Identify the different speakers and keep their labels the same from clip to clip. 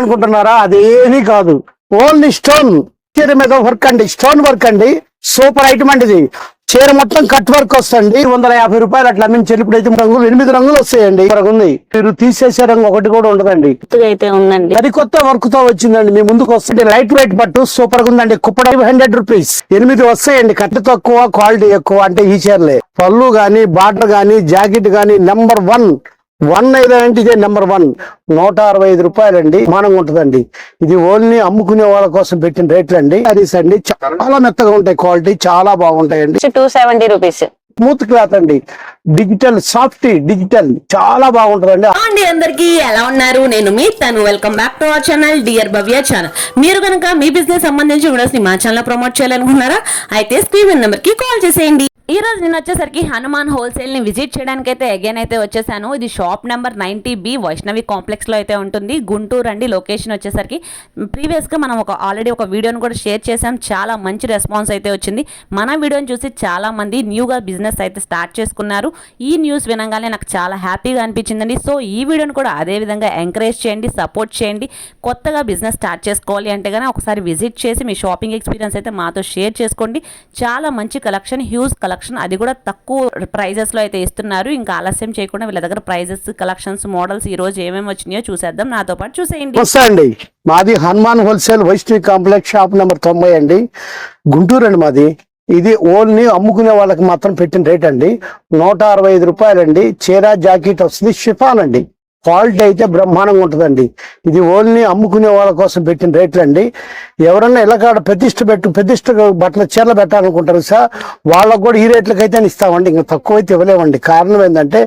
Speaker 1: అనుకుంటున్నారా? అదేమీ కాదు. Only stone. చీర మీద వర్క్ అండి. స్టోన్ వర్క్ అండి. సూపర్ ఐటమ్ అండి ఇది. చీర మొత్తం కట్ వర్క్ వస్తుంది. వందల యాభై రూపాయలు అట్లా అమ్మించి అయితే రంగులు ఎనిమిది రంగులు వస్తాయండి. ఇక్కడ ఉంది. మీరు తీసేసే రంగు ఒకటి కూడా ఉండదండి.
Speaker 2: అయితే ఉందండి.
Speaker 1: సరికొత్త వర్క్తో వచ్చిందండి. మీ ముందుకు వస్తుంది. లైట్ వెయిట్ పట్టు సూపర్గా ఉందండి. కుప్పడ హండ్రెడ్ రూపీస్ ఎనిమిది వస్తాయండి. కట్ట తక్కువ క్వాలిటీ ఎక్కువ అంటే ఈ చీరలే. పళ్ళు గాని బార్డర్ గాని జాకెట్ గాని నెంబర్ వన్ వన్ అంటే ఇదే నెంబర్ వన్ నూట అరవై ఐదు రూపాయలండి. మానంగా ఉంటుందండి. ఇది ఓన్లీ అమ్ముకునే వాళ్ళ కోసం పెట్టిన రేట్లు అండి. సారీస్ అండి. చాలా మెత్తగా ఉంటాయి. క్వాలిటీ చాలా బాగుంటాయండి.
Speaker 2: Two seventy rupees
Speaker 1: smooth cloth అండి. డిజిటల్ సాఫ్ట్ డిజిటల్ చాలా బాగుంటుందండి.
Speaker 3: అండి అందరికి ఎలా ఉన్నారు? నేను మీ తను. Welcome back to our channel dear Bhavya channel మీరు కనుక మీ బిజినెస్ సంబంధించి వీడియోస్ని మా ఛానల్ ప్రమోట్ చేయాలనుకున్నారా? అయితే స్క్రీన్ నెంబర్కి కాల్ చేసేయండి. ఈ రోజు నేను వచ్చేసరికి హనుమాన్ హోల్సేల్ని విజిట్ చేయడానికి అయితే అగైన్ అయితే వచ్చేసాను. ఇది shop number ninety B Vaishnavi కాంప్లెక్స్లో అయితే ఉంటుంది. గుంటూరు అండి లొకేషన్ వచ్చేసరికి. ప్రీవియస్గా మనం ఒక ఆల్రెడీ ఒక వీడియోని కూడా షేర్ చేసాం చాలా మంచి రెస్పాన్స్ అయితే వచ్చింది. మన వీడియోని చూసి చాలా మంది న్యూగా బిజినెస్ అయితే స్టార్ట్ చేసుకున్నారు. ఈ న్యూస్ వినగానే నాకు చాలా హ్యాపీగా అనిపించిందండి. సో ఈ వీడియోని కూడా అదే విధంగా ఎంకరేజ్ చేయండి సపోర్ట్ చేయండి. కొత్తగా బిజినెస్ స్టార్ట్ చేసుకోవాలి అంటే కానీ ఒకసారి విజిట్ చేసి మీ షాపింగ్ ఎక్స్పీరియన్స్ అయితే మాతో షేర్ చేసుకోండి. చాలా మంచి కలెక్షన్ హ్యూజ్ కలెక్షన్ కలెక్షన్. అది కూడా తక్కువ ప్రైజెస్లో అయితే ఇస్తున్నారు. ఇంకా ఆలస్యం చేయకుండా వీళ్ళ దగ్గర ప్రైజెస్ కలెక్షన్స్ మోడల్స్ ఈ రోజు ఏమేమి వచ్చినాయో చూసేద్దాం. నాతో పాటు చూసేయండి.
Speaker 1: వస్తాయండి మాది Hanuman wholesale Vaishnavi complex shop number తొంభై అండి. గుంటూరు అండి మాది. ఇది ఓన్లీ అమ్ముకునే వాళ్ళకి మాత్రం పెట్టిన రేట్ అండి. నూట అరవై ఐదు రూపాయలండి. చీర జాకెట్ వస్తుంది. షిఫాన్ అండి. క్వాలిటీ అయితే బ్రహ్మాండంగా ఉంటుందండి. ఇది ఓన్లీ అమ్ముకునే వాళ్ళ కోసం పెట్టిన రేట్లు అండి. ఎవరన్నా ఇలాకాడ ప్రతిష్ట పెట్టు ప్రతిష్ట బట్టల చీరలు పెట్టాలనుకుంటారు సార్ వాళ్ళకు కూడా ఈ రేట్లకి అయితే ఇస్తామండి. ఇంకా తక్కువ అయితే ఇవ్వలేమండి. కారణం ఏంటంటే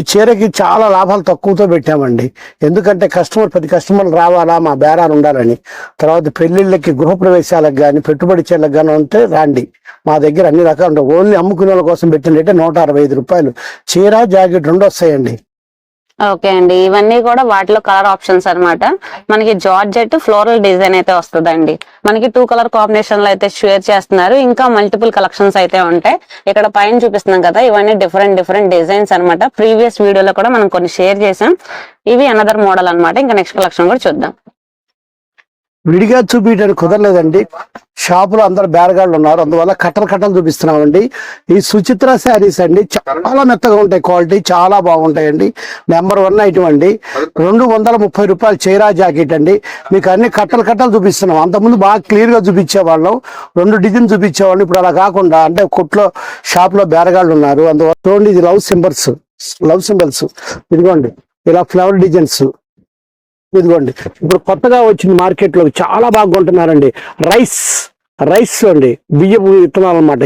Speaker 1: ఈ చీరకి చాలా లాభాలు తక్కువతో పెట్టామండి. ఎందుకంటే కస్టమర్ ప్రతి కస్టమర్లు రావాలా మా బేరాలు ఉండాలని. తర్వాత పెళ్ళిళ్ళకి గృహప్రవేశాలకు కానీ పెట్టుబడి చీరలకు కానీ ఉంటే రాండి. మా దగ్గర అన్ని రకాలు ఉంటాయి. ఓన్లీ అమ్ముకునే వాళ్ళ కోసం పెట్టిన రేటే నూట అరవై ఐదు రూపాయలు. చీర జాకెట్ రెండు వస్తాయండి.
Speaker 2: ఓకే అండి. ఇవన్నీ కూడా వాటిలో కలర్ ఆప్షన్స్ అన్నమాట. మనకి జార్జెట్ ఫ్లోరల్ డిజైన్ అయితే వస్తుందండి. మనకి టూ కలర్ కాంబినేషన్లో అయితే షేర్ చేస్తున్నారు. ఇంకా మల్టిపుల్ కలెక్షన్స్ అయితే ఉంటాయి. ఇక్కడ పైన చూపిస్తున్నాం కదా ఇవన్నీ డిఫరెంట్ డిఫరెంట్ డిజైన్స్ అన్నమాట. ప్రీవియస్ వీడియోలో కూడా మనం కొన్ని షేర్ చేసాం ఇవి అనదర్ మోడల్ అన్నమాట. ఇంకా నెక్స్ట్ కలెక్షన్ కూడా చూద్దాం.
Speaker 1: విడిగా చూపించడానికి కుదరలేదండి. షాపులో అందరు బేరగాళ్ళు ఉన్నారు. అందువల్ల కట్టలు కట్టలు చూపిస్తున్నామండి. ఈ సుచిత్ర శారీస్ అండి చాలా మెత్తగా ఉంటాయి క్వాలిటీ చాలా బాగుంటాయండి. నెంబర్ వన్ ఐటమ్ అండి. రెండు వందల ముప్పై రూపాయలు చీరా జాకెట్ అండి. మీకు అన్ని కట్టలు కట్టలు చూపిస్తున్నాం. అంతకుముందు బాగా క్లియర్గా చూపించేవాళ్ళం. రెండు డిజైన్ చూపించేవాళ్ళం. ఇప్పుడు అలా కాకుండా అంటే కొట్లో షాప్లో బేరగాళ్ళు ఉన్నారు. అందువల్ల చూడండి ఇది లవ్ సింబల్స్. Love symbols. ఇదిగోండి ఇలా ఫ్లవర్ డిజైన్స్. ఇదిగోండి. ఇప్పుడు కొత్తగా వచ్చింది మార్కెట్లో చాలా బాగా కొంటున్నారండి రైస్ రైస్ అండి. బియ్యపు విత్తనాలు అనమాట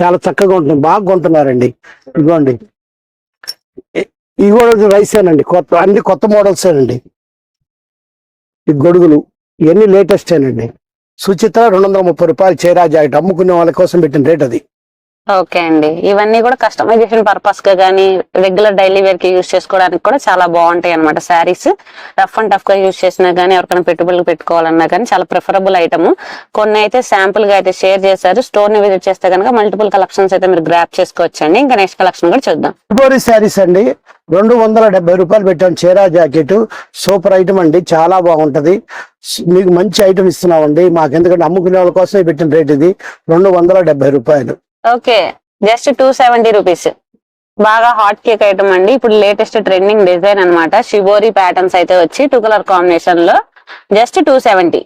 Speaker 1: చాలా చక్కగా ఉంటుంది బాగా కొంటున్నారండి ఇదిగోండి. ఈ ఇవి కూడా రైస్ ఏనండి కొత్త అన్ని కొత్త మోడల్స్ ఏనండి ఈ గొడుగులు ఇవన్నీ లేటెస్ట్ ఏనండి రెండు వందల ముప్పై రూపాయలు చీరా జాకెట్ అమ్ముకునే వాళ్ళ కోసం పెట్టిన రేట్ అది.
Speaker 2: ఓకే అండి. ఇవన్నీ కూడా కస్టమైజేషన్ పర్పస్గా కానీ రెగ్యులర్ డైలీ వేర్కి యూస్ చేసుకోవడానికి కూడా చాలా బాగుంటాయి అనమాట శారీస్ రఫ్ అండ్ టఫ్గా యూస్ చేసినా గానీ ఎవరికైనా పెట్టుబడులు పెట్టుకోవాలన్నా కానీ చాలా ప్రిఫరబుల్ ఐటమ్ కొన్ని అయితే శాంపుల్గా అయితే షేర్ చేశారు స్టోర్ని విజిట్ చేస్తే కనుక మల్టిపుల్ కలెక్షన్స్ అయితే మీరు గ్రాప్ చేసుకోవచ్చండి. ఇంకా నెక్స్ట్ కలెక్షన్ కూడా చూద్దాం.
Speaker 1: ఫిబ్రవరి శారీస్ అండి. రెండు వందల డెబ్బై రూపాయలు పెట్టాం చీరా జాకెట్. సూపర్ ఐటమ్ అండి. చాలా బాగుంటది. మీకు మంచి ఐటమ్ ఇస్తున్నామండి. మాకు ఎందుకంటే అమ్ముకునే వాళ్ళ కోసమే పెట్టిన రేట్ ఇది. రెండు వందల డెబ్బై రూపాయలు.
Speaker 2: Okay just two seventy rupees. బాగా హాట్ కేక్ ఐటమ్ అండి. ఇప్పుడు లేటెస్ట్ ట్రెండింగ్ డిజైన్ అనమాట షిబోరి ప్యాటర్న్స్ అయితే వచ్చి టూ కలర్ కాంబినేషన్లో జస్ట్ టూ సెవెంటీ.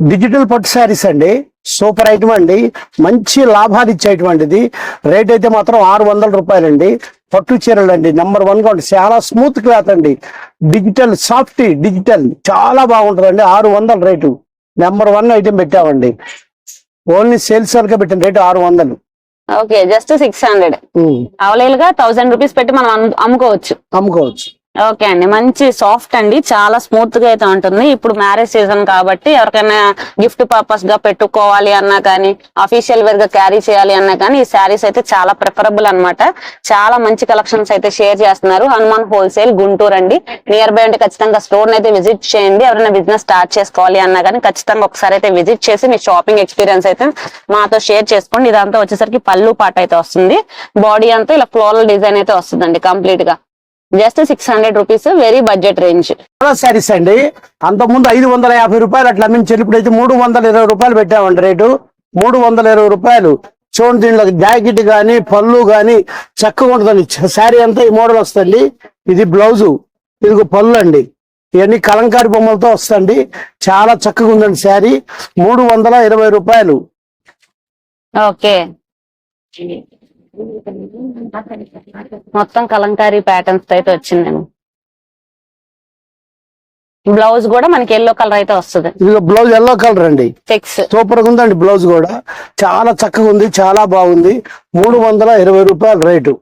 Speaker 1: డిజిటల్ పట్టు శారీస్ అండి. సూపర్ ఐటమ్ అండి. మంచి లాభాలు ఇచ్చేటువంటిది. రేట్ అయితే మాత్రం ఆరు వందల రూపాయలండి. పట్టు చీరలు అండి. నెంబర్ వన్గా ఉంటుంది చాలా స్మూత్ క్లాత్ అండి. డిజిటల్ సాఫ్ట్ డిజిటల్ చాలా బాగుంటుందండి. ఆరు వందల రేటు. నెంబర్ వన్ ఐటమ్ పెట్టామండి. ఓన్లీ సేల్స్ వరకే పెట్టిన రేటు ఆరు వందలు.
Speaker 2: Okay just six hundred. అవైలబుల్గా థౌసండ్ రూపీస్ పెట్టి మనం అమ్ము- అమ్ముకోవచ్చు.
Speaker 1: అమ్ముకోవచ్చు.
Speaker 2: ఓకే అండి. మంచి సాఫ్ట్ అండి. చాలా స్మూత్గా అయితే ఉంటుంది. ఇప్పుడు మ్యారేజ్ సీజన్ కాబట్టి ఎవరికైనా గిఫ్ట్ పర్పస్గా పెట్టుకోవాలి అన్నా కానీ అఫీషియల్ వేర్గా క్యారీ చేయాలి అన్నా కానీ ఈ శారీస్ అయితే చాలా ప్రిఫరబుల్ అన్నమాట. చాలా మంచి కలెక్షన్స్ అయితే షేర్ చేస్తున్నారు. హనుమాన్ హోల్సేల్ గుంటూరు అండి. నియర్ బై అంటే ఖచ్చితంగా స్టోర్ అయితే విజిట్ చేయండి. ఎవరైనా బిజినెస్ స్టార్ట్ చేసుకోవాలి అన్నా కానీ ఖచ్చితంగా ఒకసారి అయితే విజిట్ చేసి మీ షాపింగ్ ఎక్స్పీరియన్స్ అయితే మాతో షేర్ చేసుకోండి. ఇదంతా వచ్చేసరికి పళ్ళు పాట అయితే వస్తుంది. బాడీ అంతా ఇలా ఫ్లోరల్ డిజైన్ అయితే వస్తుందండి కంప్లీట్గా. Just six hundred rupees very budget range
Speaker 1: చాలా శారీస్ అండి. అంతకుముందు ఐదు వందల యాభై రూపాయలు అట్లా అమ్మించారు ఇప్పుడైతే మూడు వందల ఇరవై రూపాయలు పెట్టామండి రేటు. మూడు వందల ఇరవై రూపాయలు. చూడండి దీంట్లో జాకెట్ కానీ పళ్ళు కానీ చక్కగా ఉంటుందండి. శారీ అంతా ఈ మోడల్ వస్తుంది ఇది బ్లౌజు ఇది పళ్ళు అండి. ఇవన్నీ కలంకారి బొమ్మలతో వస్తుంది చాలా చక్కగా ఉందండి శారీ మూడు వందల ఇరవై రూపాయలు.
Speaker 2: ఓకే మొత్తం కలంకారీ ప్యాటర్న్స్ అయితే వచ్చిందండి బ్లౌజ్ కూడా మనకి ఎల్లో కలర్ అయితే వస్తుంది.
Speaker 1: ఇది బ్లౌజ్ ఎల్లో కలర్ అండి. సూపర్గా ఉందండి బ్లౌజ్ కూడా. చాలా చక్కగా ఉంది చాలా బాగుంది. మూడు వందల ఇరవై రూపాయల రేటు.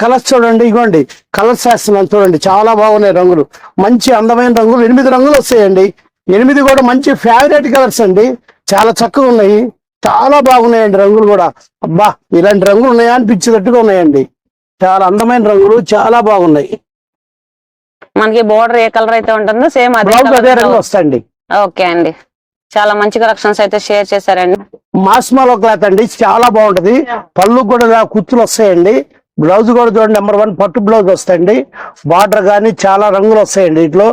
Speaker 1: కలర్స్ చూడండి ఇగోండి. కలర్స్ వేస్తున్నాను చూడండి. చాలా బాగున్నాయి రంగులు. మంచి అందమైన రంగులు. ఎనిమిది రంగులు వస్తాయండి. ఎనిమిది కూడా మంచి ఫేవరెట్ కలర్స్ అండి. చాలా చక్కగా ఉన్నాయి. చాలా బాగున్నాయండి రంగులు కూడా. అబ్బా ఇలాంటి రంగులు ఉన్నాయా అనిపించేటట్టుగా ఉన్నాయండి. చాలా అందమైన రంగులు చాలా బాగున్నాయి.
Speaker 2: మనకి బోర్డర్ ఏ కలర్ అయితే ఉంటుందో సేమ్ అదే
Speaker 1: రంగు. వస్తాయండి.
Speaker 2: ఓకే అండి. చాలా మంచి కలెక్షన్స్ అయితే షేర్ చేశారండి.
Speaker 1: మాస్మాలో క్లాత్ అండి చాలా బాగుంటది. పళ్ళు కూడా కుచ్చులు వస్తాయండి. బ్లౌజ్ కూడా చూడండి నెంబర్ వన్ పట్టు బ్లౌజ్ వస్తాయండి. బార్డర్ కానీ చాలా రంగులు వస్తాయండి. ఇట్లో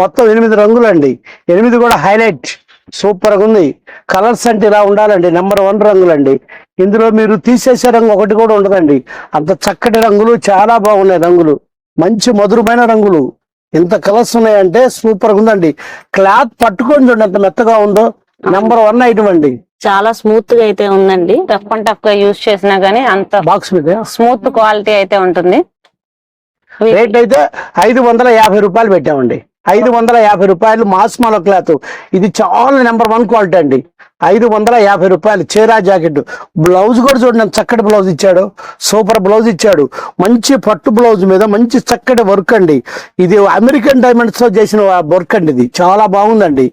Speaker 1: మొత్తం ఎనిమిది రంగులు అండి ఎనిమిది కూడా హైలైట్ సూపర్గా ఉంది. కలర్స్ అంటే ఇలా ఉండాలండి. నెంబర్ వన్ రంగులండి. ఇందులో మీరు తీసేసే రంగు ఒకటి కూడా ఉండదండి. అంత చక్కటి రంగులు చాలా బాగున్నాయి రంగులు. మంచి మధురమైన రంగులు. ఇంత కలర్స్ ఉన్నాయంటే సూపర్గా ఉందండి. క్లాత్ పట్టుకొని చూడండి ఎంత మెత్తగా ఉందో. నెంబర్ వన్ ఐటమ్ అండి.
Speaker 2: చాలా స్మూత్గా అయితే ఉందండి. రఫ్ అండ్ టఫ్గా యూజ్ చేసినా గానీ అంత
Speaker 1: బాక్స్ మీద?
Speaker 2: స్మూత్ క్వాలిటీ అయితే ఉంటుంది.
Speaker 1: రేట్ అయితే ఐదు వందల యాభై రూపాయలు పెట్టామండి. ఐదు వందల యాభై రూపాయలు మాస్మాలో క్లాత్. ఇది చాలా నెంబర్ వన్ క్వాలిటీ అండి. ఐదు వందల యాభై రూపాయలు చీరా జాకెట్. బ్లౌజ్ కూడా చూడండి చక్కటి బ్లౌజ్ ఇచ్చాడు. సూపర్ బ్లౌజ్ ఇచ్చాడు. మంచి పట్టు బ్లౌజ్ మీద మంచి చక్కటి వర్క్ అండి. ఇది అమెరికన్ డైమండ్స్తో చేసిన వర్క్ అండి ఇది. చాలా బాగుందండి.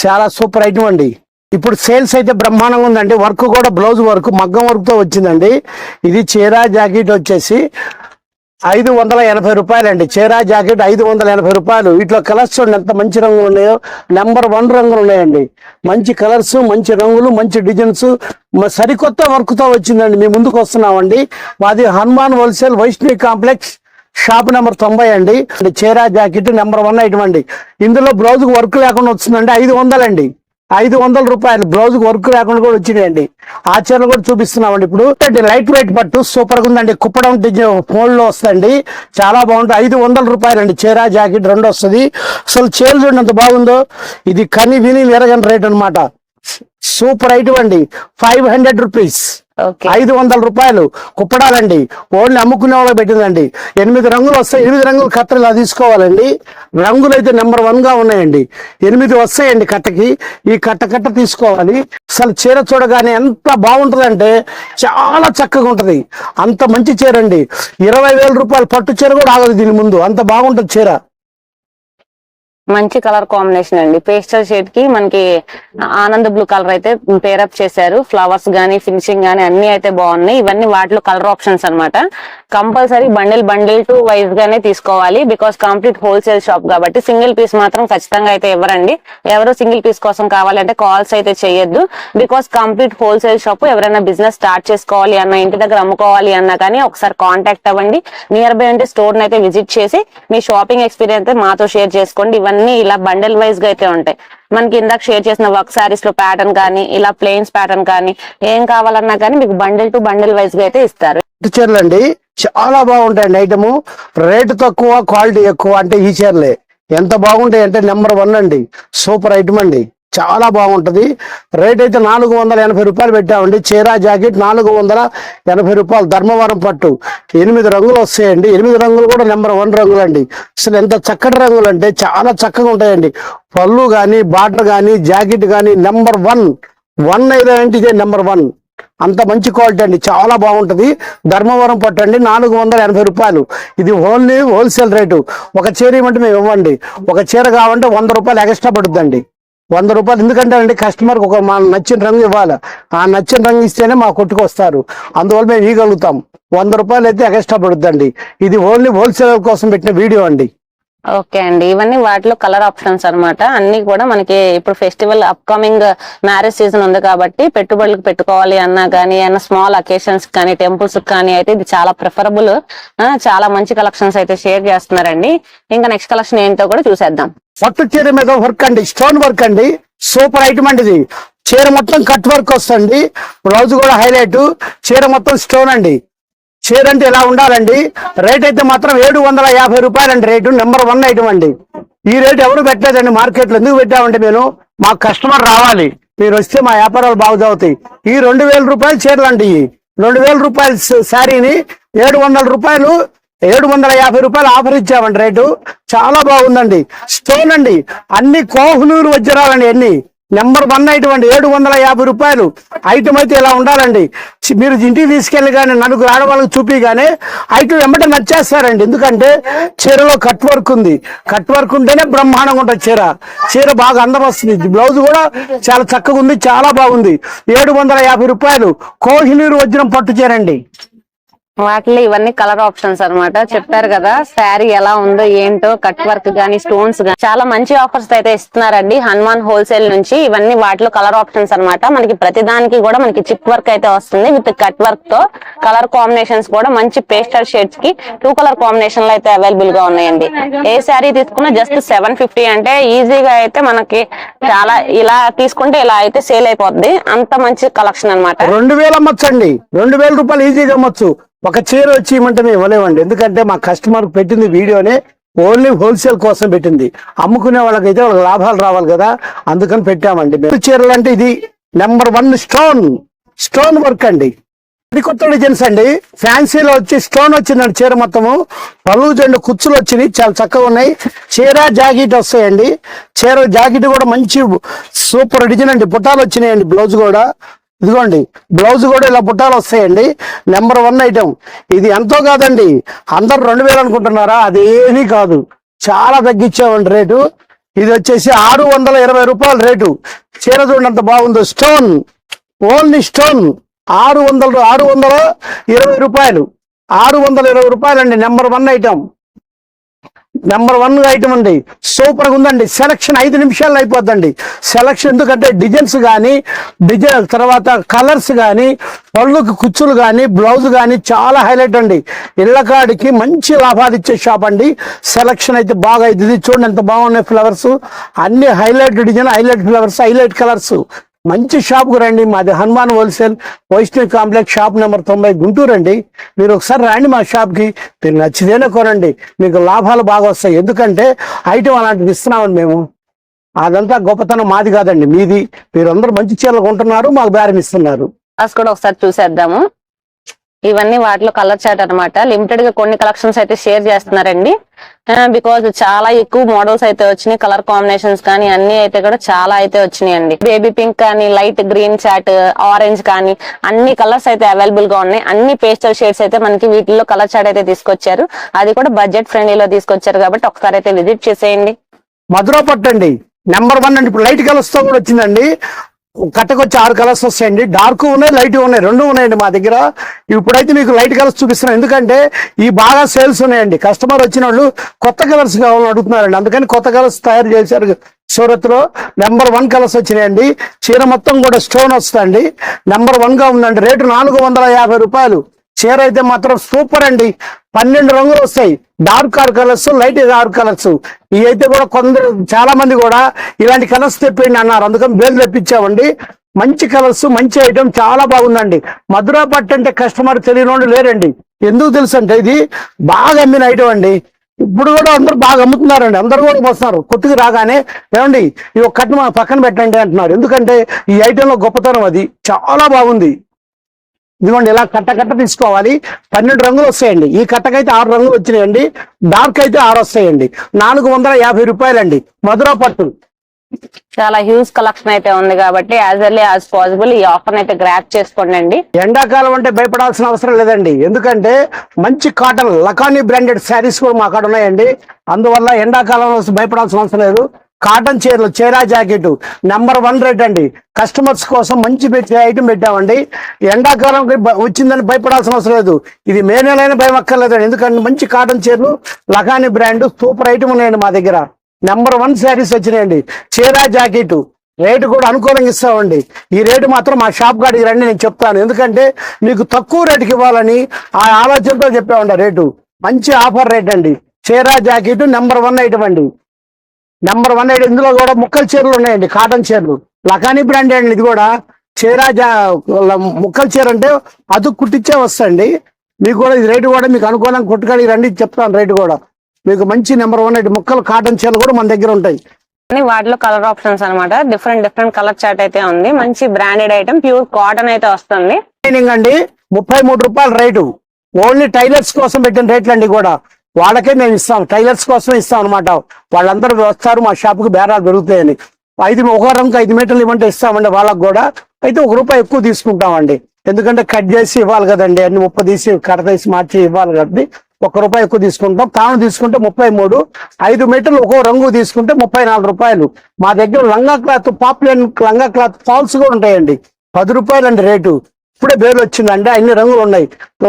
Speaker 1: చాలా సూపర్ ఐటమ్ అండి. ఇప్పుడు సేల్స్ అయితే బ్రహ్మాండంగా ఉందండి. వర్క్ కూడా బ్లౌజ్ వర్క్ మగ్గం వర్క్తో వచ్చిందండి. ఇది చీరా జాకెట్ వచ్చేసి ఐదు వందల ఎనభై రూపాయలు అండి చీరా జాకెట్ ఐదు వందల ఎనభై రూపాయలు. వీటిలో కలర్స్ చూడండి ఎంత మంచి రంగులు ఉన్నాయో. నెంబర్ వన్ రంగులు ఉన్నాయండి. మంచి కలర్స్ మంచి రంగులు మంచి డిజైన్స్. సరికొత్త వర్క్తో వచ్చిందండి. మీ ముందుకు వస్తున్నామండి. మాది Hanuman wholesale Vaishnavi complex shop number తొంభై అండి. చీరా జాకెట్ నెంబర్ వన్ ఐటమ్ అండి. ఇందులో బ్లౌజ్కి వర్క్ లేకుండా వచ్చిందండి. ఐదు వందలండి. ఐదు వందల రూపాయలు బ్లౌజ్ వర్క్ లేకుండా కూడా వచ్చినాయండి. ఆ చీరలు కూడా చూపిస్తున్నామండి ఇప్పుడు. లైట్ వెయిట్ పట్టు సూపర్గా ఉందండి. కుప్పడం డిజైన్ ఫోన్లో వస్తుంది చాలా బాగుంటుంది ఐదు వందల రూపాయలు అండి చీర జాకెట్ రెండు వస్తుంది. అసలు చీరలు చూడండి ఎంత బాగుందో. ఇది కని విని ఎరగని రేట్ అన్నమాట. సూపర్ ఐటమ్ అండి. Five hundred rupees. ఐదు వందల రూపాయలు. కుప్పడాలండి. ఓన్లీ అమ్ముకునే వాళ్ళకి పెట్టిందండి. ఎనిమిది రంగులు వస్తాయి. ఎనిమిది రంగులు కట్టలు ఇలా తీసుకోవాలండి. రంగులు అయితే నెంబర్ వన్గా ఉన్నాయండి. ఎనిమిది వస్తాయండి కట్టకి ఈ కట్ట కట్ట తీసుకోవాలి. అసలు చీర చూడగానే ఎంత బాగుంటుందంటే చాలా చక్కగా ఉంటది. అంత మంచి చీర అండి. ఇరవై వేల రూపాయలు పట్టు చీర కూడా ఆగదు దీని ముందు. అంత బాగుంటుంది చీర.
Speaker 2: మంచి కలర్ కాంబినేషన్ అండి. పేస్టల్ షేడ్కి మనకి ఆనంద్ బ్లూ కలర్ అయితే పేరప్ చేశారు. ఫ్లవర్స్ గానీ ఫినిషింగ్ గానీ అన్ని అయితే బాగున్నాయి. ఇవన్నీ వాటిలో కలర్ ఆప్షన్స్ అన్నమాట. Compulsory bundle bundle to wise గానే తీసుకోవాలి. బికాస్ కంప్లీట్ హోల్సేల్ షాప్ కాబట్టి సింగిల్ పీస్ మాత్రం ఖచ్చితంగా అయితే ఇవ్వరండి. ఎవరు సింగిల్ పీస్ కోసం కావాలంటే కాల్స్ అయితే చేయొద్దు. బికాస్ కంప్లీట్ హోల్సేల్ షాప్ ఎవరైనా బిజినెస్ స్టార్ట్ చేసుకోవాలి అన్న ఇంటి దగ్గర అమ్ముకోవాలి అన్నా కానీ ఒకసారి కాంటాక్ట్ అవ్వండి. నియర్ బై అంటే స్టోర్ అయితే విజిట్ చేసి మీ షాపింగ్ ఎక్స్పీరియన్స్ మాతో షేర్ చేసుకోండి. ఇవన్నీ అన్ని ఇలా బండల్ వైజ్గా అయితే ఉంటాయి. మనకి ఇందాక షేర్ చేసిన వర్క్ సారీస్లో ప్యాటర్న్ కానీ ఇలా ప్లెయిన్స్ ప్యాటర్న్ కానీ ఏం కావాలన్నా కానీ మీకు బండిల్ టు బండిల్ వైజ్గా అయితే ఇస్తారు.
Speaker 1: చీరలు అండి చాలా బాగుంటాయండి ఐటమ్ రేటు తక్కువ క్వాలిటీ ఎక్కువ అంటే ఈ చీరలే. ఎంత బాగుంటాయి అంటే నెంబర్ వన్ అండి. సూపర్ ఐటమ్ అండి. చాలా బాగుంటుంది. రేట్ అయితే నాలుగు వందల ఎనభై రూపాయలు పెట్టామండి. చీరా జాకెట్ నాలుగు వందల ఎనభై రూపాయలు. ధర్మవరం పట్టు ఎనిమిది రంగులు వస్తాయండి. ఎనిమిది రంగులు కూడా నెంబర్ వన్ రంగులు అండి అసలు ఎంత చక్కటి రంగులు అంటే చాలా చక్కగా ఉంటాయండి. పళ్ళు కానీ బాటర్ కానీ జాకెట్ కానీ నెంబర్ వన్. వన్ ఏదంటే ఇదే నెంబర్ వన్. అంత మంచి క్వాలిటీ అండి. చాలా బాగుంటుంది. ధర్మవరం పట్టు అండి. నాలుగు వందల ఎనభై రూపాయలు. ఇది ఓన్లీ హోల్సేల్ రేటు. ఒక చీర ఇవ్వమంటే మేము ఇవ్వండి. ఒక చీర కావాలంటే వంద రూపాయలు ఎక్స్ట్రా పడుతుందండి వంద రూపాయలు. ఎందుకంటే అండి కస్టమర్కి ఒక మా నచ్చిన రంగు ఇవ్వాలి. ఆ నచ్చిన రంగు ఇస్తేనే మా కొట్టుకు వస్తారు. అందువల్ల మేము ఇవ్వగలుగుతాం వంద రూపాయలు అయితే ఎక్స్ట్రా పడుతుందండి ఇది ఓన్లీ హోల్సేల్ కోసం పెట్టిన వీడియో అండి.
Speaker 2: ఓకే అండి. ఇవన్నీ వాటిలో కలర్ ఆప్షన్స్ అనమాట అన్ని కూడా మనకి ఇప్పుడు ఫెస్టివల్ అప్కమింగ్ మ్యారేజ్ సీజన్ ఉంది కాబట్టి పెట్టుబడులకు పెట్టుకోవాలి అన్నా కానీ ఏమైనా స్మాల్ అకేషన్స్ కానీ టెంపుల్స్ కానీ అయితే ఇది చాలా ప్రిఫరబుల్ చాలా మంచి కలెక్షన్స్ అయితే షేర్ చేస్తున్నారండి. ఇంకా నెక్స్ట్ కలెక్షన్ ఏంటో కూడా చూసేద్దాం.
Speaker 1: పట్టు చీర మీద వర్క్ అండి స్టోన్ వర్క్ అండి సూపర్ ఐటమ్ అండి ఇది. చీర మొత్తం కట్ వర్క్ వస్తుంది. బ్లౌజ్ కూడా హైలైట్. చీర మొత్తం స్టోన్ అండి. చీర అంటే ఇలా ఉండాలండి? రేట్ అయితే మాత్రం ఏడు వందల యాభై రూపాయలండి రేటు. నెంబర్ వన్ ఐటమ్ అండి. ఈ రేట్ ఎవరు పెట్టలేదండి మార్కెట్లో ఎందుకు పెట్టామంటే మేము? మా కస్టమర్ రావాలి. మీరు వస్తే మా వ్యాపారాలు బాగుతావుతాయి ఈ రెండు వేల రూపాయలు చీరలు అండి రెండు వేల రూపాయల శారీని ఏడు వందల రూపాయలు ఏడు వందల యాభై రూపాయలు ఆఫర్ ఇచ్చామండి రేటు. చాలా బాగుందండి. స్టోన్ అండి. అన్ని కోహ్నూరు వజ్రాలండి అన్ని. నెంబర్ వన్ ఐటమ్ అండి. ఏడు వందల యాభై రూపాయలు. ఐటమ్ అయితే ఇలా ఉండాలండి. మీరు ఇంటికి తీసుకెళ్ళి కానీ నలుగురు ఆడవాళ్ళకి చూపి కానీ ఐటమ్ వెంబట నచ్చేస్తారండి. ఎందుకంటే చీరలో కట్ వర్క్ ఉంది. కట్ వర్క్ ఉంటేనే బ్రహ్మాండంగా ఉంటుంది చీర. చీర బాగా అందం వస్తుంది. బ్లౌజ్ కూడా చాలా చక్కగా ఉంది. చాలా బాగుంది. ఏడు వందల యాభై రూపాయలు. కోహినూరు వజ్రం పట్టు చీర అండి.
Speaker 2: వాటిలో ఇవన్నీ కలర్ ఆప్షన్స్ అన్నమాట. చెప్పారు కదా శారీ ఎలా ఉందో ఏంటో కట్ వర్క్ గానీ స్టోన్స్ గానీ. చాలా మంచి ఆఫర్స్ అయితే ఇస్తున్నారండి. హనుమాన్ హోల్సేల్ నుంచి ఇవన్నీ వాటిలో కలర్ ఆప్షన్స్ అన్నమాట. మనకి ప్రతి దానికి కూడా మనకి చిప్ వర్క్ అయితే వస్తుంది. విత్ కట్ వర్క్తో కలర్ కాంబినేషన్స్ కూడా మంచి పేస్టల్ షేడ్స్కి టూ కలర్ కాంబినేషన్లో అయితే అవైలబుల్గా ఉన్నాయండి. ఏ శారీ తీసుకున్నా జస్ట్ సెవెన్ ఫిఫ్టీ అంటే ఈజీగా అయితే మనకి చాలా ఇలా తీసుకుంటే ఇలా అయితే సేల్ అయిపోద్ది. అంత మంచి కలెక్షన్ అన్నమాట.
Speaker 1: రెండు వేలు అమ్మొచ్చండి. రెండు వేల రూపాయలు ఈజీగా అమ్మొచ్చు. ఒక చీర వచ్చి ఇవ్వమంటే మేము ఇవ్వలేమండి. ఎందుకంటే మా కస్టమర్ పెట్టింది వీడియోనే ఓన్లీ హోల్సేల్ కోసం పెట్టింది. అమ్ముకునే వాళ్ళకైతే వాళ్ళకి లాభాలు రావాలి కదా అందుకని పెట్టామండి మేము. చీరలు అంటే ఇది number one stone stone work అండి. ఇది కొత్త డిజైన్స్ అండి. ఫ్యాన్సీలో వచ్చి స్టోన్ వచ్చిందండి చీర మొత్తము. పళ్ళు జెండు కుచ్చులు వచ్చినాయి చాలా చక్కగా ఉన్నాయి. చీర జాకెట్ వస్తాయండి. చీర జాకెట్ కూడా మంచి సూపర్ డిజైన్ అండి. బుట్టాలు వచ్చినాయండి బ్లౌజ్ కూడా. ఇదిగోండి బ్లౌజ్ కూడా ఇలా బుట్టాలు వస్తాయండి. నెంబర్ వన్ ఐటమ్ ఇది ఎంతో కాదండి అందరు రెండు వేలు అనుకుంటున్నారా? అదేమీ కాదు. చాలా తగ్గించామండి రేటు. ఇది వచ్చేసి ఆరు వందల ఇరవై రూపాయల రేటు. చీర చూడంత బాగుందో. స్టోన్ ఓన్లీ స్టోన్ ఆరు వందల ఆరు వందల ఇరవై రూపాయలు. ఆరు వందల ఇరవై రూపాయలండి number one item number one item అండి సూపర్గా ఉందండి. సెలక్షన్ ఐదు నిమిషాల్లో అయిపోద్దండి. సెలక్షన్ ఎందుకంటే డిజైన్స్ కానీ డిజైన్ తర్వాత కలర్స్ కానీ పళ్ళుకి కుచ్చులు కానీ బ్లౌజ్ కానీ చాలా హైలైట్ అండి. ఇళ్ళకాడికి మంచి లాభాలు ఇచ్చే షాప్ అండి. సెలక్షన్ అయితే బాగా అయింది. ఇది చూడండి ఎంత బాగున్నాయి ఫ్లవర్స్ అన్ని highlight design highlight flowers highlight colours మంచి షాప్కు రండి. మాది Hanuman wholesale Vaishnav complex shop number తొంభై గుంటూరు అండి. మీరు ఒకసారి రండి మా షాప్కి. మీరు నచ్చితేనే కొనండి. మీకు లాభాలు బాగా వస్తాయి. ఎందుకంటే ఐటమ్ అలాంటివి ఇస్తున్నామండి మేము. అదంతా గొప్పతనం మాది కాదండి మీది. మీరందరూ మంచి చీరలు కొంటున్నారు మాకు బేరం ఇస్తున్నారు.
Speaker 2: కూడా ఒకసారి చూసేద్దాము. ఇవన్నీ వాటిలో కలర్ చాట్ అన్నమాట. లిమిటెడ్గా కొన్ని కలెక్షన్స్ అయితే షేర్ చేస్తున్నారండి. బికాజ్ చాలా ఎక్కువ మోడల్స్ అయితే వచ్చినాయి కలర్ కాంబినేషన్స్ కానీ అన్ని అయితే కూడా చాలా అయితే వచ్చినాయండి. బేబీ పింక్ కానీ లైట్ గ్రీన్ చాట్ ఆరెంజ్ కానీ అన్ని కలర్స్ అయితే అవైలబుల్గా ఉన్నాయి. అన్ని పేస్టల్ షేడ్స్ అయితే మనకి వీటిల్లో కలర్ చాట్ అయితే తీసుకొచ్చారు. అది కూడా బడ్జెట్ ఫ్రెండ్లీలో తీసుకొచ్చారు కాబట్టి ఒకసారి అయితే విజిట్ చేసేయండి.
Speaker 1: మధుర పట్టండి. నెంబర్ వన్ అండి. ఇప్పుడు లైట్ కలర్స్తో కూడా వచ్చిందండి. కట్టకొచ్చి ఆరు కలర్స్ వస్తాయండి. డార్క్ ఉన్నాయి లైట్ ఉన్నాయి. రెండు ఉన్నాయండి మా దగ్గర. ఇప్పుడైతే మీకు లైట్ కలర్స్ చూపిస్తున్నాను. ఎందుకంటే ఈ బాగా సేల్స్ ఉన్నాయండి. కస్టమర్ వచ్చిన వాళ్ళు కొత్త కలర్స్ కావాలని అడుగుతున్నారండి. అందుకని కొత్త కలర్స్ తయారు చేశారు సూరత్లో నెంబర్ వన్ కలర్స్ వచ్చినాయండి. చీర మొత్తం కూడా స్టోన్ వస్తుందండి. నెంబర్ వన్గా ఉందండి. రేటు నాలుగు వందల యాభై రూపాయలు. చీర అయితే మాత్రం సూపర్ అండి. పన్నెండు రంగులు వస్తాయి. Darker colours lighter colours. ఇవి అయితే కూడా కొందరు చాలా మంది కూడా ఇలాంటి కలర్స్ తెప్పిండి అన్నారు. అందుకని బేలు తెప్పించామండి. మంచి కలర్స్ మంచి ఐటమ్ చాలా బాగుందండి. మధురా పట్టు అంటే కస్టమర్ తెలియని వాళ్ళు లేరండి. ఎందుకు తెలుసు అంటే ఇది బాగా అమ్మిన ఐటమ్ అండి. ఇప్పుడు కూడా అందరూ బాగా అమ్ముతున్నారండి. అందరూ కూడా వస్తున్నారు. కొట్టుకు రాగానే ఏమండి ఈ ఒక మా పక్కన పెట్టండి అంటున్నారు. ఎందుకంటే ఈ ఐటెంలో గొప్పతనం అది. చాలా బాగుంది. ఇదిగోండి ఇలా కట్ట కట్ట తీసుకోవాలి. పన్నెండు రంగులు వస్తాయండి. ఈ కట్టకైతే ఆరు రంగులు వచ్చినాయండి. డార్క్ అయితే ఆరు వస్తాయండి. నాలుగు వందల యాభై రూపాయలండి. మధురా పట్టు.
Speaker 2: చాలా హ్యూజ్ కలెక్షన్ అయితే ఉంది కాబట్టి యాజ్ ఎర్లీ యాజ్ పాసిబుల్ ఈ ఆఫర్ అయితే గ్రాప్ చేసుకోండి అండి
Speaker 1: ఎండాకాలం అంటే భయపడాల్సిన అవసరం లేదండి. ఎందుకంటే మంచి కాటన్ లకానీ బ్రాండెడ్ శారీస్ కూడా మా కాడ ఉన్నాయండి. అందువల్ల ఎండాకాలంలో భయపడాల్సిన అవసరం లేదు. కాటన్ చీరలు చీరా జాకెట్ నెంబర్ వన్ రేట్ అండి. కస్టమర్స్ కోసం మంచి ఐటమ్ పెట్టామండి. ఎండాకాలం వచ్చిందని భయపడాల్సిన అవసరం లేదు. ఇది మే నెలైనా భయం అక్కర్లేదండి ఎందుకంటే మంచి కాటన్ చీరలు లగాని బ్రాండ్ సూపర్ ఐటమ్ ఉన్నాయండి మా దగ్గర. నెంబర్ వన్ శారీస్ వచ్చినాయండి. చీరా జాకెట్ రేటు కూడా అనుకూలంగా ఇస్తామండి. ఈ రేటు మాత్రం మా షాప్ కాడికి రండి నేను చెప్తాను. ఎందుకంటే మీకు తక్కువ రేటుకి ఇవ్వాలని ఆ ఆలోచనతో చెప్పామండి రేటు. మంచి ఆఫర్ రేట్ అండి. చీరా జాకెట్ నెంబర్ వన్ ఐటమ్ అండి. నెంబర్ వన్ ఐటమ్ ఇందులో కూడా ముక్కల చీరలు ఉన్నాయండి కాటన్ చీరలు. లకానీ బ్రాండ్ అండి ఇది కూడా. చీర ముక్కల చీర అంటే అది కుట్టించే వస్తాయండి మీకు కూడా ఇది రేటు కూడా మీకు అనుకూలంగా కొట్టుకాడికి రండి చెప్తాను రేటు కూడా. మీకు మంచి నెంబర్ వన్ ఐటమ్ ముక్కలు కాటన్ చీరలు కూడా మన దగ్గర ఉంటాయి.
Speaker 2: వాటిలో కలర్ ఆప్షన్స్ అన్నమాట. డిఫరెంట్ డిఫరెంట్ కలర్ చార్ట్ అయితే ఉంది. మంచి బ్రాండెడ్ ఐటమ్ ప్యూర్ కాటన్ అయితే వస్తుంది.
Speaker 1: అండి ముప్పై మూడు రూపాయల రేటు ఓన్లీ టైలర్స్ కోసం పెట్టిన రేట్లు అండి కూడా. వాళ్ళకే మేము ఇస్తాం. టైలర్స్ కోసం ఇస్తాం అనమాట వాళ్ళందరూ వస్తారు మా షాప్కి బేరాలు పెరుగుతాయని ఐదు ఒక రంగు ఐదు మీటర్లు ఇవ్వంటే ఇస్తామండి వాళ్ళకి కూడా. అయితే ఒక రూపాయి ఎక్కువ తీసుకుంటామండి. ఎందుకంటే కట్ చేసి ఇవ్వాలి కదండి. అన్ని ముప్ప తీసి కడ తీసి మార్చి ఇవ్వాలి కదండి ఒక రూపాయి ఎక్కువ తీసుకుంటాం. తాను తీసుకుంటే ముప్పై మూడు ఐదు మీటర్లు ఒక్కో రంగు తీసుకుంటే ముప్పై నాలుగు రూపాయలు. మా దగ్గర లంగా క్లాత్ పాపులర్ లంగా క్లాత్ ఫాల్స్ కూడా ఉంటాయండి. పది రూపాయలు అండి రేటు. ఇప్పుడే పేరు వచ్చిందండి అన్ని రంగులు ఉన్నాయి.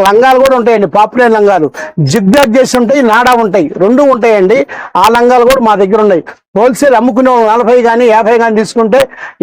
Speaker 1: లంగాలు కూడా ఉంటాయండి పాపులర్ లంగాలు. జిగ్జాగ్ చేసి ఉంటాయి నాడా ఉంటాయి. రెండు ఉంటాయండి. ఆ లంగాలు కూడా మా దగ్గర ఉన్నాయి. హోల్సేల్ అమ్ముకునే నలభై కానీ యాభై కానీ తీసుకుంటే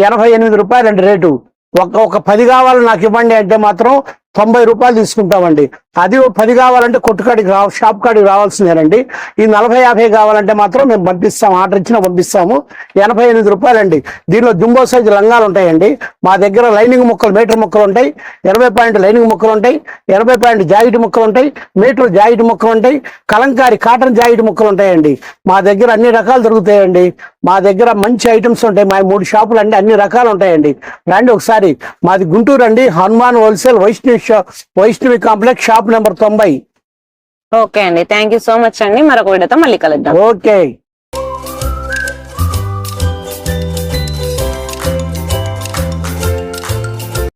Speaker 1: ఎనభై ఎనిమిది రూపాయలు అండి రేటు. ఒక ఒక పది కావాలి నాకు ఇవ్వండి అంటే మాత్రం తొంభై రూపాయలు తీసుకుంటామండి. అది పది కావాలంటే కొట్టుకాడికి రా షాప్ కాడికి రావాల్సిందేనండి. ఈ నలభై యాభై కావాలంటే మాత్రం మేము పంపిస్తాం ఆర్డర్ ఇచ్చినా పంపిస్తాము. ఎనభై ఎనిమిది రూపాయలండి. దీనిలో జుంబో సైజు లంగాలు ఉంటాయండి. మా దగ్గర లైనింగ్ ముక్కలు మీటర్ ముక్కలు ఉంటాయి. ఇరవై పాయింట్ లైనింగ్ ముక్కలు ఉంటాయి. ఎనభై పాయింట్ జాయిట్ ముక్కలు ఉంటాయి. మీటర్ జాయిట్ ముక్కలు ఉంటాయి. కలంకారి కాటన్ జాయిట్ ముక్కలు ఉంటాయండి. మా దగ్గర అన్ని రకాలు దొరుకుతాయండి. మా దగ్గర మంచి ఐటమ్స్ ఉంటాయి. మా మూడు షాపులు అండి అన్ని రకాలు ఉంటాయండి. రండి ఒకసారి. మాది గుంటూరు అండి Hanuman wholesale Vaishnavi Vaishnavi complex shop number తొంభై.
Speaker 2: ఓకే అండి. థ్యాంక్ యూ సో మచ్ అండి. మరొక వీడియోతో మళ్ళీ కలుద్దాం.
Speaker 1: ఓకే.